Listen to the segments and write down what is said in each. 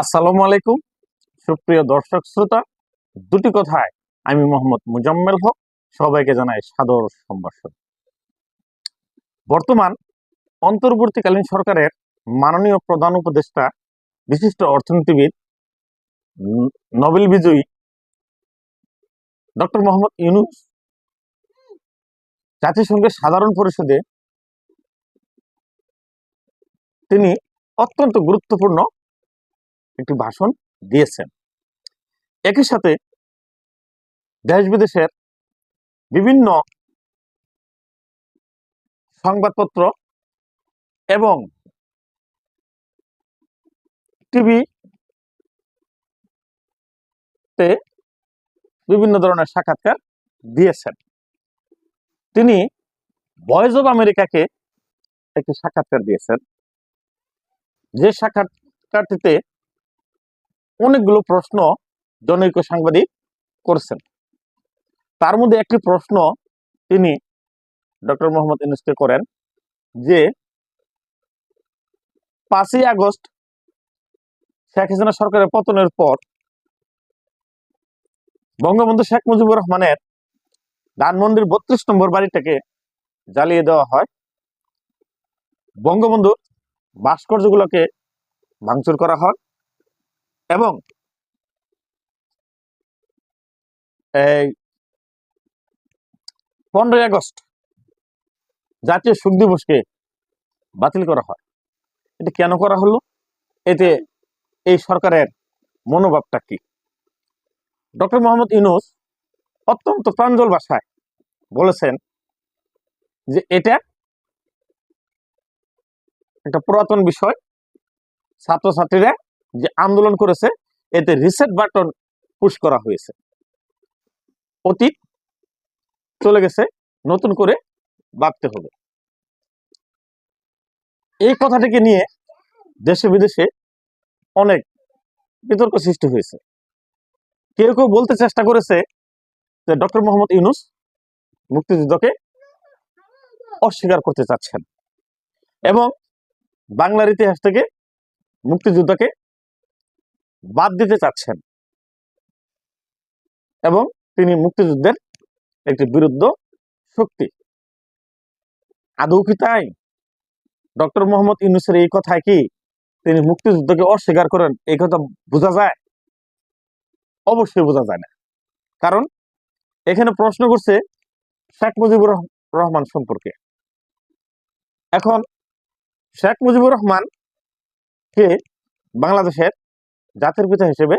আসসালামু আলাইকুম। সুপ্রিয় দর্শক শ্রোতা, দুটি কথায় আমি মোহাম্মদ মুজাম্মেল হক, সবাইকে জানাই সাদর সম্ভাষণ। বর্তমান অন্তর্বর্তীকালীন সরকারের মাননীয় প্রধান উপদেষ্টা, বিশিষ্ট অর্থনীতিবিদ, নোবেল বিজয়ী ডক্টর মোহাম্মদ ইউনুস জাতিসংঘের সাধারণ পরিষদে তিনি অত্যন্ত গুরুত্বপূর্ণ একটি ভাষণ দিয়েছেন। একই সাথে দেশ বিদেশের বিভিন্ন সংবাদপত্র এবং টিভি তে বিভিন্ন ধরনের সাক্ষাৎকার দিয়েছেন। তিনি ভয়েস অব আমেরিকাকে একটি সাক্ষাৎকার দিয়েছেন। যে সাক্ষাৎকারটিতে অনেকগুলো প্রশ্ন জনৈক সাংবাদিক করছেন। তার মধ্যে একটি প্রশ্ন তিনি ডক্টর মোহাম্মদ ইউনুসকে করেন যে, পাঁচই আগস্ট শেখ হাসিনা সরকারের পতনের পর বঙ্গবন্ধু শেখ মুজিবুর রহমানের ধানমন্ডির বত্রিশ নম্বর বাড়িটাকে জ্বালিয়ে দেওয়া হয়। বঙ্গবন্ধুর ভাস্কর্যগুলোকে ভাঙচুর করা হয়। এবং এই পনেরোই আগস্ট জাতীয় শোক দিবসকে বাতিল করা হয়। এটা কেন করা হলো? এতে এই সরকারের মনোভাবটা কি? ডক্টর মোহাম্মদ ইউনুস অত্যন্ত প্রাঞ্জল ভাষায় বলেছেন যে এটা একটা পুরাতন বিষয়, ছাত্রছাত্রীরা যে আন্দোলন করেছে, এতে রিসেট বাটন পুশ করা হয়েছে। অতীত চলে গেছে, নতুন করে ভাবতে হবে। এই কথাটিকে নিয়ে দেশে বিদেশে অনেক বিতর্ক সৃষ্টি হয়েছে। কেউ কেউ বলতে চেষ্টা করেছে যে ডক্টর মোহাম্মদ ইউনুস মুক্তিযুদ্ধকে অস্বীকার করতে চাচ্ছেন এবং বাংলার ইতিহাস থেকে মুক্তিযুদ্ধকে বাদ দিতে চাচ্ছেন। এবং তিনি মুক্তিযুদ্ধের একটি বিরুদ্ধ শক্তি। আদৌ কি তাই? ডক্টর মোহাম্মদ ইউনুসের এই কথায় কি তিনি মুক্তিযুদ্ধকে অস্বীকার করেন? এই কথা বোঝা যায়? অবশ্যই বোঝা যায় না। কারণ এখানে প্রশ্ন করছে শেখ মুজিবুর রহমান সম্পর্কে। এখন শেখ মুজিবুর রহমান কে বাংলাদেশের জাতির পিতা হিসেবে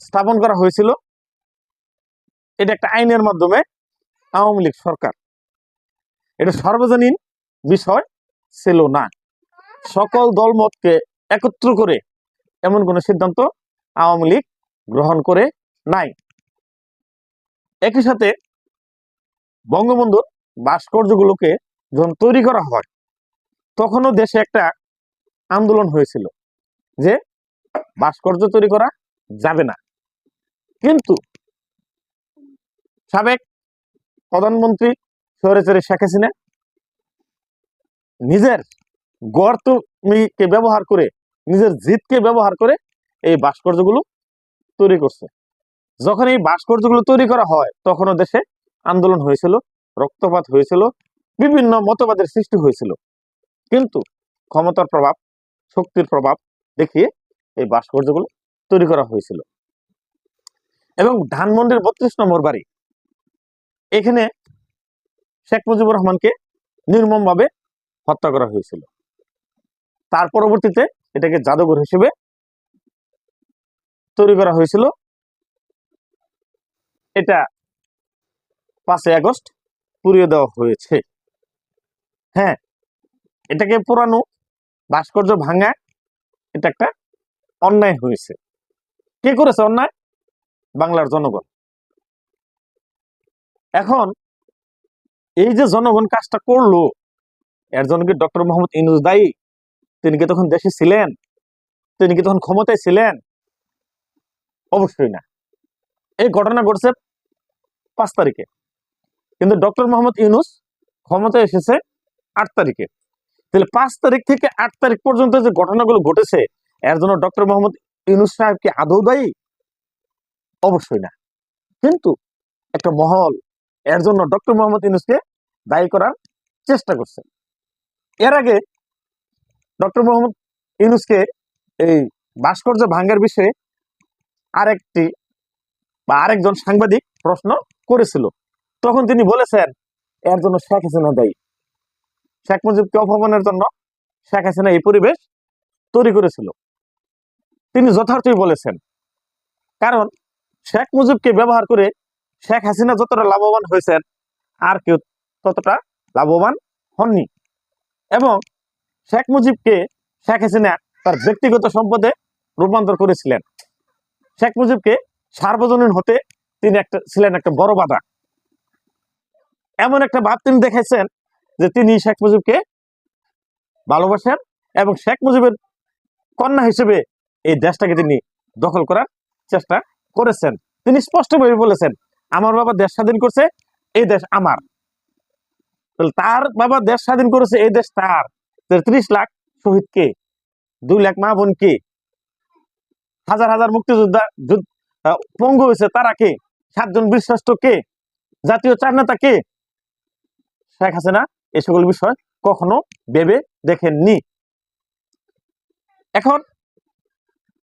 স্থাপন করা হয়েছিল। এটা একটা আইনের মাধ্যমে আওয়ামী লীগ সরকার। এটা সর্বজনীন বিষয় ছিল না। সকল দলমতকে একত্র করে এমন কোন সিদ্ধান্ত আওয়ামী লীগ গ্রহণ করে নাই। একই সাথে বঙ্গবন্ধুর ভাস্কর্যগুলোকে যখন তৈরি করা হয়, তখনও দেশে একটা আন্দোলন হয়েছিল যে ভাস্কর্য তৈরি করা যাবে না। কিন্তু সাবেক প্রধানমন্ত্রী সরেচারি শেখ হাসিনা নিজের গর্তকে ব্যবহার করে, নিজের জিতকে ব্যবহার করে এই ভাস্কর্যগুলো তৈরি করছে। যখন এই ভাস্কর্যগুলো তৈরি করা হয়, তখনও দেশে আন্দোলন হয়েছিল, রক্তপাত হয়েছিল, বিভিন্ন মতবাদের সৃষ্টি হয়েছিল। কিন্তু ক্ষমতার প্রভাব শক্তির প্রভাব দেখিয়ে এই ভাস্কর্যগুলো তৈরি করা হয়েছিল। এবং ধানমন্ডির বত্রিশ নম্বর বাড়ি, এখানে শেখ মুজিবুর রহমানকে নির্মমভাবে হত্যা করা হয়েছিল। তার পরবর্তীতে এটাকে জাদুঘর হিসেবে তৈরি করা হয়েছিল। এটা পাঁচই আগস্ট পুড়িয়ে দেওয়া হয়েছে। হ্যাঁ এটাকে পুরানো ভাস্কর্য ভাঙা, এটা একটা অন্যায় হয়েছে। কে করেছে অন্যায়? বাংলার জনগণ। এখন এই যে জনগণ কাজটা করল এর জন্য কি ডক্টর মোহাম্মদ ইনুস দায়ী, তিনি কি তখন দেশে ছিলেন? তিনি কি তখন ক্ষমতায় ছিলেন? অবশ্যই না। এই ঘটনা ঘটছে পাঁচ তারিখে। কিন্তু ডক্টর মোহাম্মদ ইউনুস ক্ষমতায় এসেছে আট তারিখে। তাহলে পাঁচ তারিখ থেকে আট তারিখ পর্যন্ত যে ঘটনাগুলো ঘটেছে, এর জন্য ডক্টর মোহাম্মদ ইউনুস সাহেব কি আদৌ দায়ী? অবশ্যই না। কিন্তু একটা মহল এর জন্য ডক্টর মোহাম্মদ ইউনুসকে দায়ী করার চেষ্টা করছে। এর আগে ডক্টর মোহাম্মদ ইউনুসকে এই ভাস্কর্য ভাঙ্গার বিষয়ে আরেকটি বা আরেকজন সাংবাদিক প্রশ্ন করেছিল। তখন তিনি বলেছেন, এর জন্য শেখ হাসিনা দায়ী। শেখ মুজিবকে অপমানের জন্য শেখ হাসিনা এই পরিবেশ তৈরি করেছিল। তিনি যথার্থই বলেছেন, কারণ শেখ মুজিবকে ব্যবহার করে শেখ হাসিনা যতটা লাভবান হয়েছেন, আর কেউ ততটা লাভবান হননি। এবং শেখ মুজিবকে শেখ হাসিনা তার ব্যক্তিগত সম্পদে রূপান্তর করেছিলেন। শেখ মুজিবকে সার্বজনীন হতে তিনি একটা, ছিলেন একটা বড় বাধা। এমন একটা ভাব তিনি দেখাইছেন যে তিনি শেখ মুজিবকে ভালোবাসেন এবং শেখ মুজিবের কন্যা হিসেবে এই দেশটাকে তিনি দখল করার চেষ্টা করেছেন। তিনি স্পষ্টভাবে বলেছেন, আমার বাবা দেশ স্বাধীন করছে, এই দেশ আমার। তার বাবা দেশ স্বাধীন করেছে, এই দেশ তার। ত্রিশ লাখ শহীদ কে দুই লাখ মা বোন কে হাজার হাজার মুক্তিযোদ্ধা পঙ্গু হয়েছে তারা কে সাতজন বীরশ্রেষ্ঠ কে জাতীয় চার নেতা কে শেখ হাসিনা এই সকল বিষয় কখনো ভেবে দেখেননি। এখন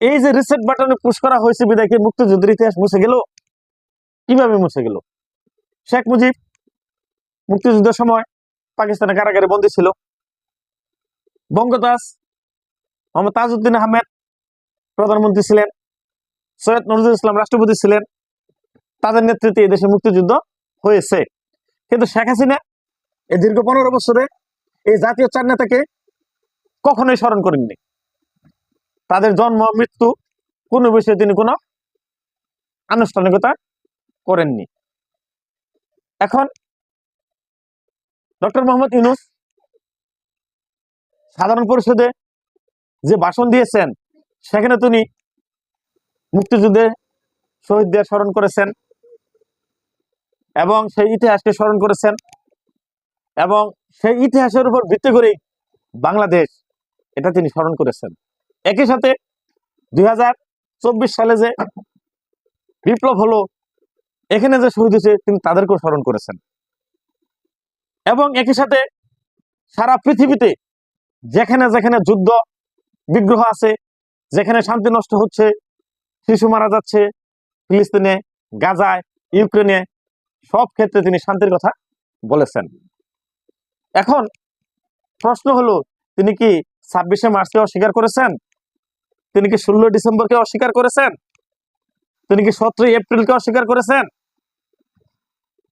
এই যে রিসেট বাটনে পুশ করা হয়েছে বিদায় কি মুক্তিযুদ্ধের ইতিহাস মুছে গেল। কীভাবে মুছে গেল? শেখ মুজিব মুক্তিযুদ্ধের সময় পাকিস্তানের কারাগারে বন্দী ছিল। বঙ্গদাস মোহাম্মদ তাজউদ্দিন আহমেদ প্রধানমন্ত্রী ছিলেন। সৈয়দ নজরুল ইসলাম রাষ্ট্রপতি ছিলেন। তাদের নেতৃত্বে এই দেশে মুক্তিযুদ্ধ হয়েছে। কিন্তু শেখ হাসিনা এই দীর্ঘ পনেরো বছরে এই জাতীয় চার নেতাকে কখনোই স্মরণ করেননি। তাদের জন্ম, মৃত্যু কোনো বিষয়ে তিনি কোনো আনুষ্ঠানিকতা করেননি। এখন ডক্টর মোহাম্মদ ইউনুস সাধারণ পরিষদে যে ভাষণ দিয়েছেন, সেখানে তিনি মুক্তিযুদ্ধে শহীদদের স্মরণ করেছেন এবং সেই ইতিহাসকে স্মরণ করেছেন। এবং সেই ইতিহাসের উপর ভিত্তি করেই বাংলাদেশ এটা তিনি স্মরণ করেছেন। একই সাথে দুই হাজার চব্বিশ সালে যে বিপ্লব হলো, এখানে যে শহীদ হয়েছে, তিনি তাদেরকেও স্মরণ করেছেন। এবং একই সাথে সারা পৃথিবীতে যেখানে যেখানে যুদ্ধ, বিগ্রহ আছে, যেখানে শান্তি নষ্ট হচ্ছে, শিশু মারা যাচ্ছে, ফিলিস্তিনে, গাজায়, ইউক্রেনে, সব ক্ষেত্রে তিনি শান্তির কথা বলেছেন। এখন প্রশ্ন হলো, তিনি কি ছাব্বিশে মার্চকে অস্বীকার করেছেন? তিনি কি ষোলো ডিসেম্বরকে অস্বীকার করেছেন? তিনি কি সতেরোই এপ্রিলকে অস্বীকার করেছেন?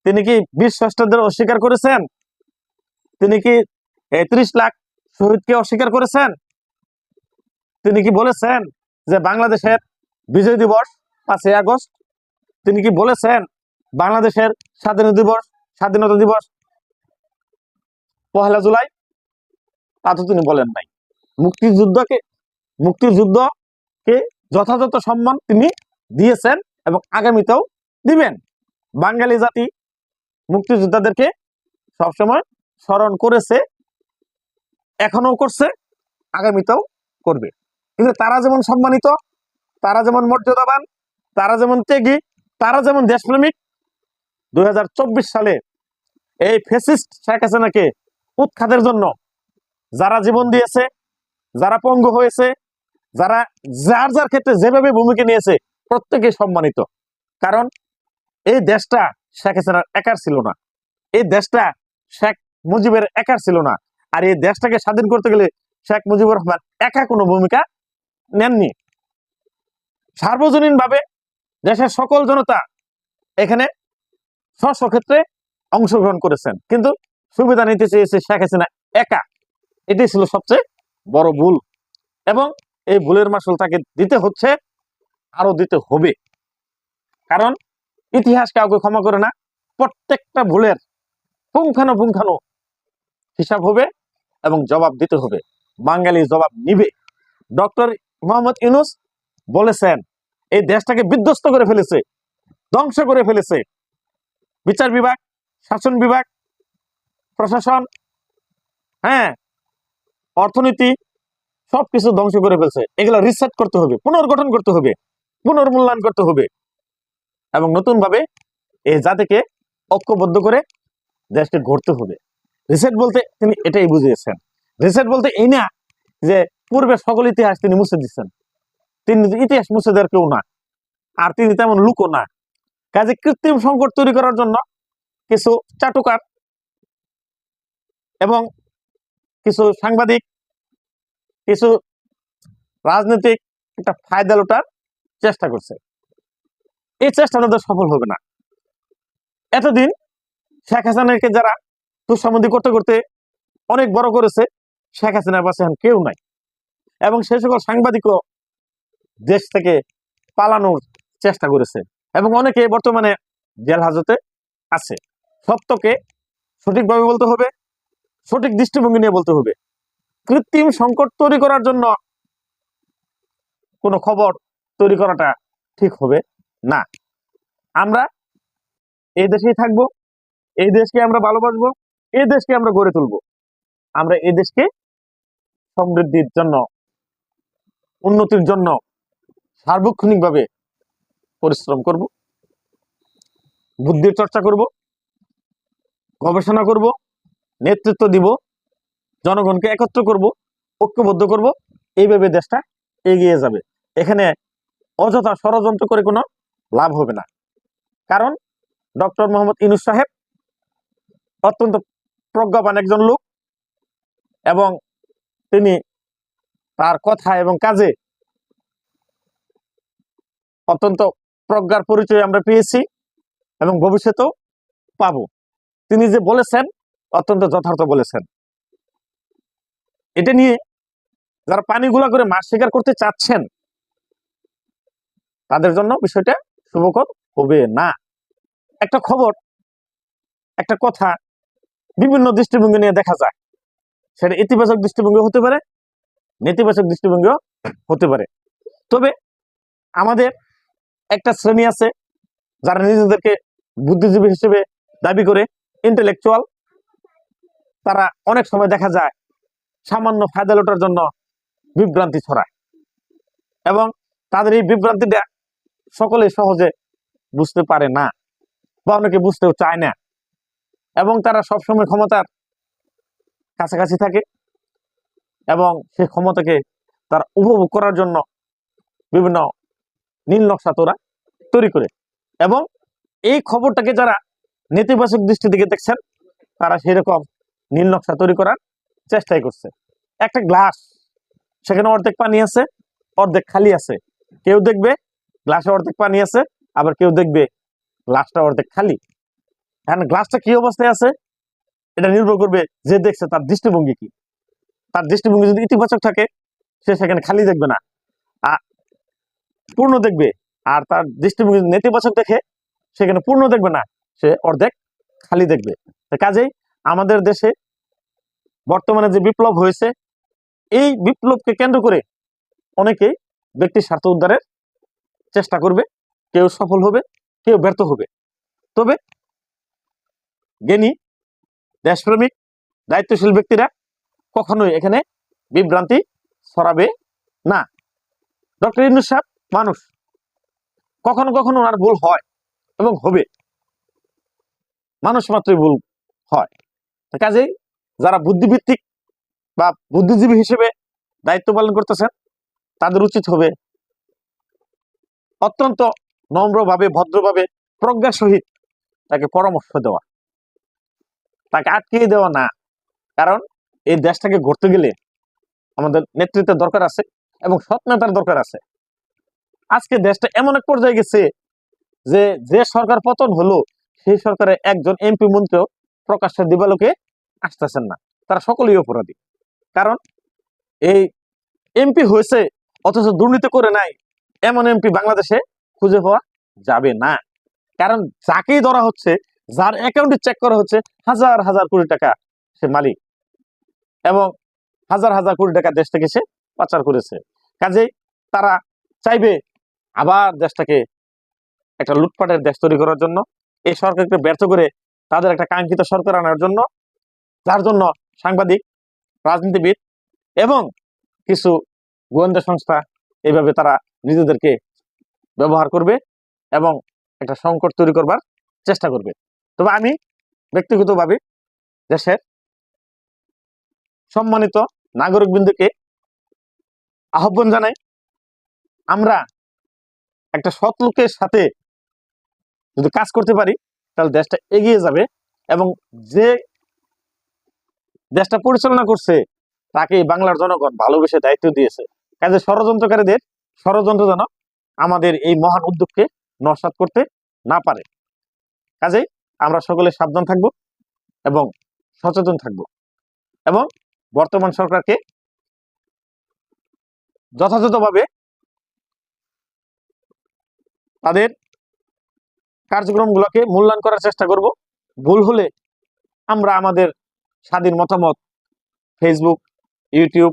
তিনি কি বিশ ষষ্ঠদের অস্বীকার করেছেন? তিনি কি ত্রিশ লাখ শহীদকে অস্বীকার করেছেন? তিনি কি বলেছেন যে বাংলাদেশের বিজয় দিবস পাঁচই আগস্ট? তিনি কি বলেছেন বাংলাদেশের স্বাধীনতা দিবস স্বাধীনতা দিবস পহেলা জুলাই, তা তো তিনি বলেন নাই। মুক্তিযুদ্ধকে মুক্তিযুদ্ধকে যথাযথ সম্মান তিনি দিয়েছেন এবং আগামীতেও দিবেন। বাঙালি জাতি মুক্তিযোদ্ধাদেরকে সবসময় স্মরণ করেছে এখনও করছে, আগামীতেও করবে। কিন্তু তারা যেমন সম্মানিত, তারা যেমন মর্যাদাবান, তারা যেমন ত্যাগী, তারা যেমন দেশপ্রেমিক দু হাজার চব্বিশ সালে এই ফেসিস্ট শেখ হাসিনাকে উৎখাতের জন্য। যারা জীবন দিয়েছে, যারা পঙ্গু হয়েছে, যারা যার যার ক্ষেত্রে যেভাবে ভূমিকা নিয়েছে, প্রত্যেকে সম্মানিত। কারণ এই দেশটা শেখ হাসিনার একার ছিল না। এই দেশটা শেখ মুজিবের একার ছিল না। আর এই দেশটাকে স্বাধীন করতে গেলে শেখ মুজিবুর রহমান একা কোনো ভূমিকা নেননি। সার্বজনীন ভাবে দেশের সকল জনতা এখানে স্ব ক্ষেত্রে অংশগ্রহণ করেছেন। কিন্তু সুবিধা নিতে চেয়েছে শেখ হাসিনা একা। এটি ছিল সবচেয়ে বড় ভুল। এবং এই ভুলের মাসুল তাকে দিতে হচ্ছে আরও দিতে হবে। কারণ ইতিহাস কাউকে ক্ষমা করে না, প্রত্যেকটা ভুলের পুঙ্খানো পুঙ্খানো হিসাব হবে এবং জবাব দিতে হবে। বাঙালি জবাব নিবে। ডক্টর মোহাম্মদ ইউনুস বলেছেন, এই দেশটাকে বিধ্বস্ত করে ফেলেছে, ধ্বংস করে ফেলেছে। বিচার বিভাগ, শাসন বিভাগ প্রশাসন হ্যাঁ অর্থনীতি, সবকিছু ধ্বংস করে ফেলছে। এগুলো রিসেট করতে হবে, পুনর্গঠন করতে হবে, পুনর্মূল্যায়ন করতে হবে। এবং নতুন ভাবে এই জাতিকে ঐক্যবদ্ধ করে দেশকে গড়তে হবে। রিসেট বলতে তিনি এটাই বুঝিয়েছেন। রিসেট বলতে এই না যে পূর্বে সকল ইতিহাস তিনি মুছে দিচ্ছেন। তিনি ইতিহাস মুছে দেওয়ার কেউ না। আর তিনি তেমন লুকও না। কাজে কৃত্রিম সংকট তৈরি করার জন্য কিছু চাটুকার এবং কিছু সাংবাদিক, কিছু রাজনৈতিক একটা ফায়দা লোটার চেষ্টা করছে। এই চেষ্টা তাদের সফল হবে না। এতদিন শেখ হাসিনাকে যারা তুষামন্দি করতে করতে অনেক বড় করেছে, শেখ হাসিনার পাশে এখন কেউ নাই। এবং সে সকল সাংবাদিকও দেশ থেকে পালানোর চেষ্টা করেছে এবং অনেকে বর্তমানে জেল হাজতে আছে। সত্যকে সঠিকভাবে বলতে হবে সঠিক দৃষ্টিভঙ্গি নিয়ে বলতে হবে। কৃত্রিম সংকট তৈরি করার জন্য কোনো খবর তৈরি করাটা ঠিক হবে না। আমরা এই দেশেই থাকব, এই দেশকে আমরা ভালোবাসবো, এই দেশকে আমরা গড়ে তুলবো। আমরা এই দেশকে সমৃদ্ধির জন্য, উন্নতির জন্য সার্বক্ষণিকভাবে পরিশ্রম করব, বুদ্ধির চর্চা করব, গবেষণা করব নেতৃত্ব দিব, জনগণকে একত্র করব, ঐক্যবদ্ধ করব, এইভাবে দেশটা এগিয়ে যাবে। এখানে অযথা ষড়যন্ত্র করে কোনো লাভ হবে না। কারণ ডক্টর মোহাম্মদ ইনুস সাহেব অত্যন্ত প্রজ্ঞাপান একজন লোক এবং তিনি তার কথা এবং কাজে অত্যন্ত প্রজ্ঞার পরিচয় আমরা পেয়েছি এবং ভবিষ্যতেও পাব। তিনি যে বলেছেন অত্যন্ত যথার্থ বলেছেন। এটা নিয়ে যারা পানিগুলা করে মাছ শিকার করতে চাচ্ছেন, তাদের জন্য বিষয়টা শুভকর হবে না। একটা খবর, একটা কথা বিভিন্ন দৃষ্টিভঙ্গি নিয়ে দেখা যায়। সেটা ইতিবাচক দৃষ্টিভঙ্গি হতে পারে, নেতিবাচক দৃষ্টিভঙ্গিও হতে পারে। তবে আমাদের একটা শ্রেণি আছে, যারা নিজেদেরকে বুদ্ধিজীবী হিসেবে দাবি করে ইন্টেলেকচুয়াল তারা অনেক সময় দেখা যায় সামান্য ফায়দা লোটার জন্য বিভ্রান্তি ছড়ায়। এবং তাদের এই বিভ্রান্তিটা সকলে সহজে বুঝতে পারে না বা অনেকে বুঝতেও চায় না। এবং তারা সবসময় ক্ষমতার কাছাকাছি থাকে এবং সেই ক্ষমতাকে তারা উপভোগ করার জন্য বিভিন্ন নীল নকশা তোরা তৈরি করে। এবং এই খবরটাকে যারা নেতিবাচক দৃষ্টি থেকে দেখছেন, তারা সেরকম নীল নকশা তৈরি করার চেষ্টাই করছে। একটা গ্লাস, সেখানে অর্ধেক পানি আছে, অর্ধেক খালি আছে। কেউ দেখবে গ্লাসে অর্ধেক পানি আছে, আবার কেউ দেখবে গ্লাসটা অর্ধেক খালি। এখন গ্লাসটা কি অবস্থায় আছে? এটা নির্ভর করবে যে দেখছে তার দৃষ্টিভঙ্গি কি। তার দৃষ্টিভঙ্গি যদি ইতিবাচক থাকে, সে সেখানে খালি দেখবে না। পূর্ণ দেখবে, আর তার দৃষ্টিভঙ্গি নেতিবাচক দেখে, সেখানে পূর্ণ দেখবে না, সে অর্ধেক খালি দেখবে। কাজেই আমাদের দেশে বর্তমানে যে বিপ্লব হয়েছে, এই বিপ্লবকে কেন্দ্র করে অনেকেই ব্যক্তি স্বার্থ উদ্ধারের চেষ্টা করবে, কেউ সফল হবে, কেউ ব্যর্থ হবে। তবে জ্ঞানী, দেশপ্রেমিক, দায়িত্বশীল ব্যক্তিরা কখনোই এখানে বিভ্রান্তি ছড়াবে না। ডক্টর ইন্দু সাহেব মানুষ। কখনো কখনো ওনার ভুল হয় এবং হবে। মানুষ মাত্রই ভুল হয়। কাজেই যারা বুদ্ধিভিত্তিক বা বুদ্ধিজীবী হিসেবে দায়িত্ব পালন করতেছেন, তাদের উচিত হবে অত্যন্ত নম্রভাবে, ভদ্রভাবে, প্রজ্ঞার সহিত তাকে পরামর্শ দেওয়া। তাকে আটকিয়ে দেওয়া না। কারণ এই দেশটাকে গড়তে গেলে আমাদের নেতৃত্বের দরকার আছে এবং সৎ নেতার দরকার আছে। আজকে দেশটা এমন এক পর্যায়ে গেছে যে যে সরকার পতন হলো, সেই সরকারের একজন এমপি মন্ত্রীও প্রকাশ্যে দিবালোকে আসতেছেন না। তারা সকলেই অপরাধী। কারণ এই এমপি হয়েছে, অথচ দুর্নীতি করে নাই, এমন এমপি বাংলাদেশে খুঁজে পাওয়া যাবে না। কারণ যাকেই ধরা হচ্ছে, যার অ্যাকাউন্টে চেক করা হচ্ছে, হাজার হাজার কোটি টাকা সে মালিক। এবং হাজার হাজার কোটি টাকা দেশ থেকে সে পাচার করেছে। কাজেই তারা চাইবে আবার দেশটাকে একটা লুটপাটের দেশ তৈরি করার জন্য। এই সরকারকে ব্যর্থ করে তাদের একটা কাঙ্ক্ষিত সরকার আনার জন্য, যার জন্য সাংবাদিক, রাজনীতিবিদ এবং কিছু গোয়েন্দা সংস্থা এইভাবে তারা নিজেদেরকে ব্যবহার করবে এবং একটা সংকট তৈরি করবার চেষ্টা করবে। তবে আমি ব্যক্তিগতভাবে দেশের সম্মানিত নাগরিকবৃন্দকে আহ্বান জানাই, আমরা একটা সৎ লোকের সাথে যদি কাজ করতে পারি তাহলে দেশটা এগিয়ে যাবে এবং যে দেশটা পরিচালনা করছে, তাকে বাংলার জনগণ ভালোবেসে দায়িত্ব দিয়েছে। কাজে ষড়যন্ত্রকারীদের, ষড়যন্ত্র যেন আমাদের এই মহান উদ্যোগকে নস্বাত করতে না পারে। কাজেই আমরা সকলে সাবধান থাকব এবং সচেতন থাকব এবং বর্তমান সরকারকে যথাযথভাবে তাদের কার্যক্রমগুলোকে মূল্যায়ন করার চেষ্টা করব। ভুল হলে আমরা আমাদের স্বাধীন মতামত ফেসবুক ইউটিউব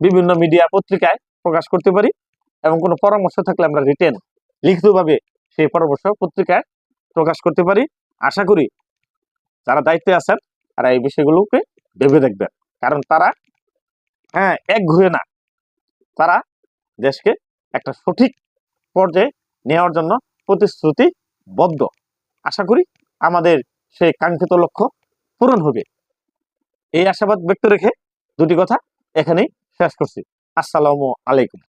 বিভিন্ন মিডিয়া পত্রিকায় প্রকাশ করতে পারি এবং কোনো পরামর্শ থাকলে আমরা রিটেন লিখিতভাবে সেই পরামর্শ পত্রিকায় প্রকাশ করতে পারি। আশা করি যারা দায়িত্বে আছেন তারা এই বিষয়গুলোকে ভেবে দেখবেন। কারণ তারা হ্যাঁ এক ঘুরে না, তারা দেশকে একটা সঠিক পর্যায়ে নেওয়ার জন্য প্রতিশ্রুতিবদ্ধ। আশা করি আমাদের সেই কাঙ্ক্ষিত লক্ষ্য পূরণ হবে। এই আশাবাদ ব্যক্ত রেখে দুটি কথা এখানেই শেষ করছি। আসসালামু আলাইকুম।